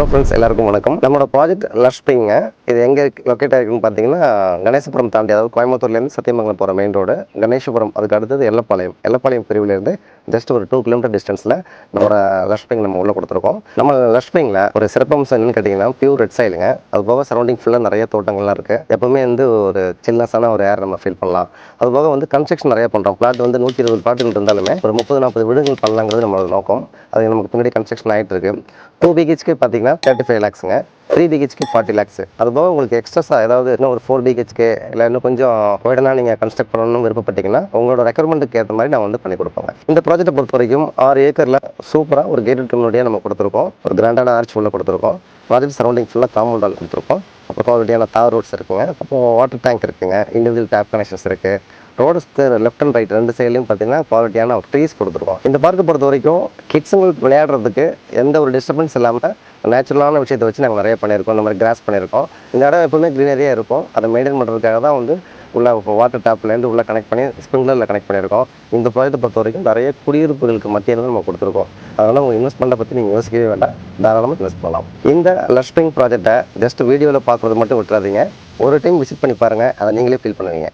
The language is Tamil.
ஹலோ ஃப்ரெண்ட்ஸ் எல்லாருக்கும் வணக்கம். நம்மளோட ப்ராஜெக்ட் லஷ்பிங்க இது எங்கே லொக்கேட் ஆகிருக்குன்னு பார்த்தீங்கன்னா கணேசபுரம் தாண்டி அதாவது கோயம்புத்தூர்லேருந்து சத்தியமங்கலம் போகிற மெயின் ரோடு கணேசபுரம் அதுக்கு அடுத்தது எல்லப்பாளையம். எல்லப்பாளையம் பிரிவுலேருந்து ஜஸ்ட் ஒரு டூ கிலோமீட்டர் டிஸ்டன்ஸில் நம்மளோட லஷ்பிங் நம்ம உள்ளே கொடுத்துருக்கோம். நம்ம லஷ்பிங்கில் ஒரு சிறப்பம்சம் என்னன்னு கேட்டிங்கன்னா பியூர் ரெட் சைலுங்க அது போக சரௌண்டிங் ஃபுல்லாக நிறைய தோட்டங்கள்லாம் இருக்குது எப்போவுமே வந்து ஒரு சில்னஸான ஒரு ஏர் நம்ம ஃபீல் பண்ணலாம். அது போக வந்து கன்ஸ்ட்ரக்ஷன் நிறைய பண்ணுறோம் பிளாட் வந்து நூற்றி இருபது பிளாட்டுகள் இருந்தாலுமே ஒரு முப்பது நாற்பது வீடுகள் பண்ணலாங்கிறது நம்மளோட நோக்கம். அது நமக்கு பின்னாடி கன்ஸ்ட்ரக்ஷன் ஆகிட்டு இருக்கு. டூ பிஹெச்கே பார்த்தீங்கன்னா தேர்ட்டி ஃபைவ் லேக்ஸுங்க த்ரீ பிஹெச்கே ஃபார்ட்டி லேக்ஸ் அது போக உங்களுக்கு எக்ஸ்ட்ரஸாக ஏதாவது இன்னும் ஒரு ஃபோர் பிஹெச்கே இல்லை இன்னும் கொஞ்சம் வைடனாக நீங்கள் கன்ஸ்ட்ரக்ட் பண்ணணும்னு விருப்பப்பட்டீங்கன்னா உங்களோட ரெக்குவயர்மெண்ட்டுக்கு ஏற்ற மாதிரி நான் வந்து பண்ணி கொடுப்பேன் இந்த ப்ராஜெக்ட்டை பொறுத்த வரைக்கும் ஆறு ஏக்கரில் சூப்பராக ஒரு கேட்டட் கம்யூனிட்டியாக நம்ம கொடுத்துருக்கோம். ஒரு கிராண்டான ஆர்ச் உள்ளே கொடுத்துருக்கோம். ப்ராஜெக்ட் சரௌண்டிங் ஃபுல்லாக தாமல்டால் கொடுத்துருக்கோம். அப்புறம் குவாலிட்டியான தார் ரோட்ஸ் இருக்குங்க. அப்புறம் வாட்டர் டேங்க் இருக்குங்க. இண்டிவிஜுவல் டேப் கனெக்ஷன்ஸ் இருக்குது ரோடுக்கு லெஃப்ட் அண்ட் ரைட் ரெண்டு சைட்லையும் பார்த்தீங்கன்னா குவாலிட்டியான ட்ரீஸ் கொடுத்துருவோம் இந்த பார்க்கை பொறுத்த வரைக்கும் கிட்ஸுங்களுக்கு விளையாடுறதுக்கு எந்த ஒரு டிஸ்டர்பன்ஸ் இல்லாமல் நேச்சுரலான விஷயத்தை வச்சு நாங்கள் நிறைய பண்ணியிருக்கோம். இந்த மாதிரி கிராஸ் பண்ணியிருக்கோம். இந்த இடம் எப்பவுமே க்ரீனரியாக இருக்கும். அதை மெயின்டைன் பண்ணுறதுக்காக தான் வந்து உள்ள வாட்டர் டேப்லேருந்து உள்ள கனெக்ட் பண்ணி ஸ்ப்ரிங்க்லரில் கனெக்ட் பண்ணியிருக்கோம். இந்த ப்ராஜெக்ட்டை பொறுத்த வரைக்கும் நிறைய குடியிருப்புகளுக்கு மத்தியில் நம்ம கொடுத்துருக்கோம். அதனால் உங்கள் இன்வெஸ்ட்மெண்ட்டை பற்றி நீங்கள் யோசிக்கவே வேண்டாம். தாராளமாக இன்வெஸ்ட் பண்ணலாம். இந்த லஷ்பிங் ப்ராஜெக்ட்டை ஜஸ்ட் வீடியோவில் பார்க்குறது மட்டும் விட்டுறாதீங்க. ஒரு டைம் விசிட் பண்ணி பாருங்கள் அதை நீங்களே ஃபீல் பண்ணுவீங்க.